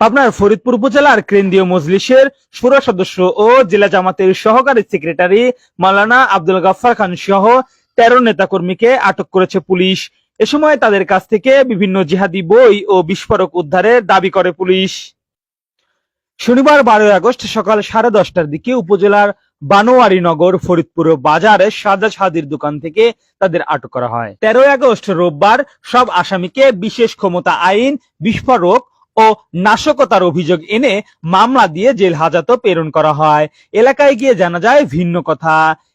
পাবনার ফরিদপুর উপজেলার কেন্দ্রীয় মজলিসের সুরা সদস্য ও জেলা জামাতের সহকারী সেক্রেটারি মালানা আব্দুল গাফফার খান সহ তেরো নেতাকর্মীকে আটক করেছে পুলিশ। এ সময় তাদের কাছ থেকে বিভিন্ন জিহাদি বই ও বিস্ফোরক উদ্ধারের দাবি করে পুলিশ। শনিবার বারোই আগস্ট সকাল সাড়ে দশটার দিকে উপজেলার বানোয়ারি নগর ফরিদপুর বাজারে সাজা হাদির দোকান থেকে তাদের আটক করা হয়। তেরোই আগস্ট রোববার সব আসামিকে বিশেষ ক্ষমতা আইন, বিস্ফোরক ও নাশকতার অভিযোগ এনে মামলা দিয়ে জেল হাজতে প্রেরণ করা হয়। এলাকায় গিয়ে জানা যায় ভিন্ন কথা।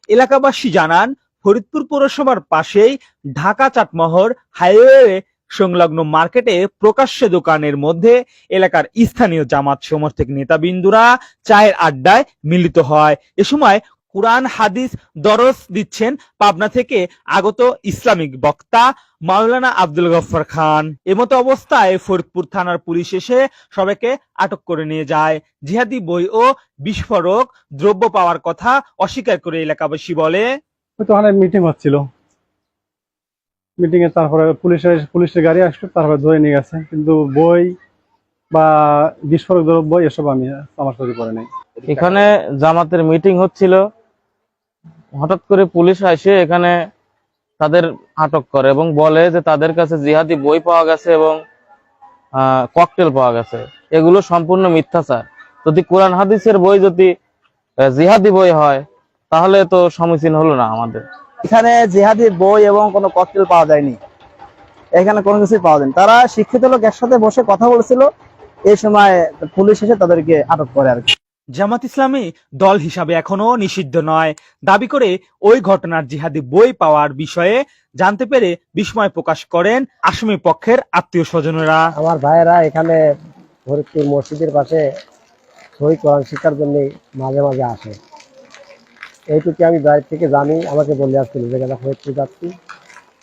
এলাকাবাসী জানান, ফরিদপুর পৌরসভার পাশেই ঢাকা চাটমহর হাইওয়ে সংলগ্ন মার্কেটে প্রকাশ্য দোকানের মধ্যে এলাকার স্থানীয় জামাত সমর্থক নেতাবিন্দুরা চায়ের আড্ডায় মিলিত হয়। এ সময় কোরআন হাদিস দরস দিচ্ছেন পাবনা থেকে আগত ইসলামিক বক্তা মাওলানা আব্দুল গফর খান। এমতো অবস্থায় ফরিদপুর থানার পুলিশ এসে সবাইকে আটক করে নিয়ে যায়। জিহাদি বই ও বিস্ফোরক দ্রব্য পাওয়ার কথা অস্বীকার করে এলাকাবাসী বলে মিটিং হচ্ছিল। মিটিং এ তারপরে পুলিশের পুলিশের গাড়ি আসলো তারপরে ধরে নিয়ে গেছে। কিন্তু বই বা বিস্ফোরক দ্রব্য এসব আমি আমার চোখে পড়ে নাই। এখানে জামাতের মিটিং হচ্ছিল। হঠাৎ করে পুলিশ আসে, এখানে তাদের আটক করে এবং বলে যে তাদের কাছে জিহাদি বই পাওয়া গেছে এবং ককটেল পাওয়া গেছে। এগুলো সম্পূর্ণ মিথ্যাচার। যদি কোরআন হাদিসের বই যদি জিহাদি বই হয়, তাহলে তো সমীচীন হলো না আমাদের। এখানে জেহাদি বই এবং কোনো ককটেল পাওয়া যায়নি। এখানে কোনো কিছুই পাওয়া যায়নি। তারা শিক্ষিত লোক একসাথে বসে কথা বলছিল। এই সময় পুলিশ এসে তাদেরকে আটক করে আর কি। জামাত ইসলামী দল হিসাবে এখনও নিষিদ্ধ নয়। দাবি করে ওই ঘটনার জিহাদি বই পাওয়ার বিষয়ে জানতে পেরে বিস্ময় প্রকাশ করেন আসামি পক্ষের আত্মীয় স্বজনেরা। আমার ভাইয়েরা এখানে ফরিদপুর মসজিদের পাশে সই কোরআন শিক্ষার জন্য মাঝে মাঝে আসে। এইটুকু আমি বাইরে থেকে জানি, আমাকে বলে আসছিল যে এখানে ফরিদপুর যাচ্ছি।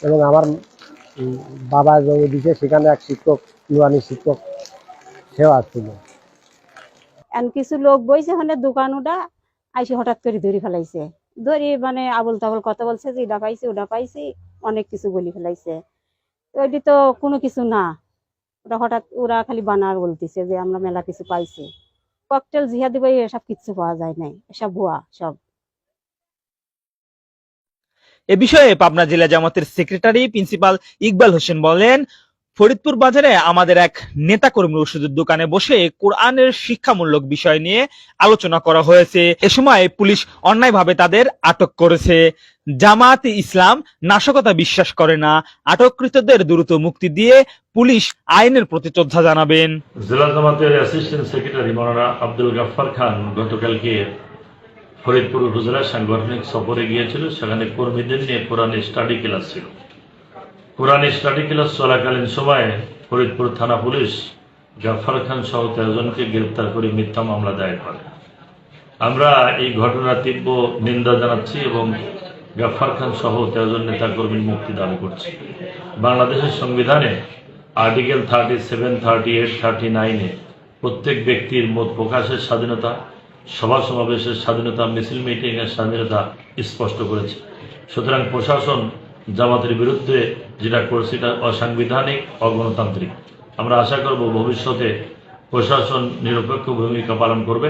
এবং আমার বাবা জমি সেখানে এক শিক্ষক নুরানি শিক্ষক, সেও আসছিল। এন কিছু লোক বইছে ওখানে দোকান ওটা আইসে হঠাৎ করে ধরে ফেলাইছে। ধরে মানে আবল তাবল কথা বলছে যে, এটা পাইছি, ওটা পাইছি। অনেক কিছু বলি ফেলাইছে। ওইটি তো কোনো কিছু না। ওটা হঠাৎ ওরা খালি বানার বলতেছে যে, আমরা মেলা কিছু পাইছি। ককটেল, জিহাদি বই, এসব কিচ্ছু পাওয়া যায় নাই। এসব ভুয়া, সব। এ বিষয়ে পাবনা জেলা জামাতের সেক্রেটারি, প্রিন্সিপাল ইকবাল হোসেন বলেন ফরিদপুর বাজারে আমাদের এক নেতাকর্মী ওষুধের দোকানে বসে কোরআনের শিক্ষামূলক বিষয় নিয়ে আলোচনা করা হয়েছে। এ সময় পুলিশ অন্যায়ভাবে তাদের আটক করেছে। জামাত ইসলাম নাশকতা বিশ্বাস করে না। আটককৃতদের দ্রুত মুক্তি দিয়ে পুলিশ আইনের প্রতি শ্রদ্ধা জানাবেন। জেলা জামাতের অ্যাসিস্ট্যান্ট সেক্রেটারি মৌলানা আব্দুল গাফফার খান গতকালকে ফরিদপুর উপজেলার সাংগঠনিক সফরে গিয়েছিল। সেখানে কর্মীদের নিয়ে কোরআন স্টাডি ক্লাস ছিল। কোরআন স্টাডি ক্লাস চলাকালীন সময়ে ফরিদপুর থানা পুলিশ গাফফার খান সহ তেরোজনকে গ্রেপ্তার করে মিথ্যা মামলা দায়ের করে। আমরা এই ঘটনার তীব্র নিন্দা জানাচ্ছি এবং গাফফার খান সহ তেরোজন নেতাকর্মীর মুক্তি দাবি করছি। বাংলাদেশের সংবিধানে article thirty seven thirty eight thirty নাইনে প্রত্যেক ব্যক্তির মত প্রকাশের স্বাধীনতা, সভা সমাবেশের স্বাধীনতা, মিছিল মিটিংয়ের স্বাধীনতা স্পষ্ট করেছে। সুতরাং প্রশাসন জামাতের বিরুদ্ধে যেটা করছে এটা অসাংবিধানিক, অগণতান্ত্রিক। আমরা আশা করব ভবিষ্যতে প্রশাসন নিরপেক্ষ ভূমিকা পালন করবে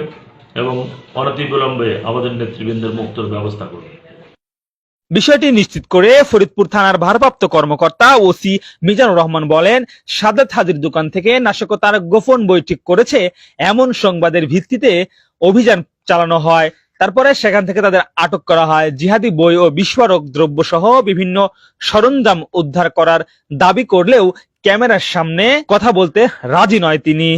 এবং অনতিবিলম্বে আমাদের নেতৃবৃন্দের মুক্তর ব্যবস্থা করবে। বিষয়টি নিশ্চিত করে ফরিদপুর থানার ভারপ্রাপ্ত কর্মকর্তা ওসি মিজানুর রহমান বলেন, সাদাত হাজির দোকান থেকে নাশকতার গোপন বই ঠিক করেছে এমন সংবাদের ভিত্তিতে অভিযান চালানো হয়। তারপরে সেখান থেকে তাদের আটক করা হয়। জিহাদি বই ও বিস্ফোরক দ্রব্য সহ বিভিন্ন সরঞ্জাম উদ্ধার করার দাবি করলেও ক্যামেরার সামনে কথা বলতে রাজি নয় তিনি।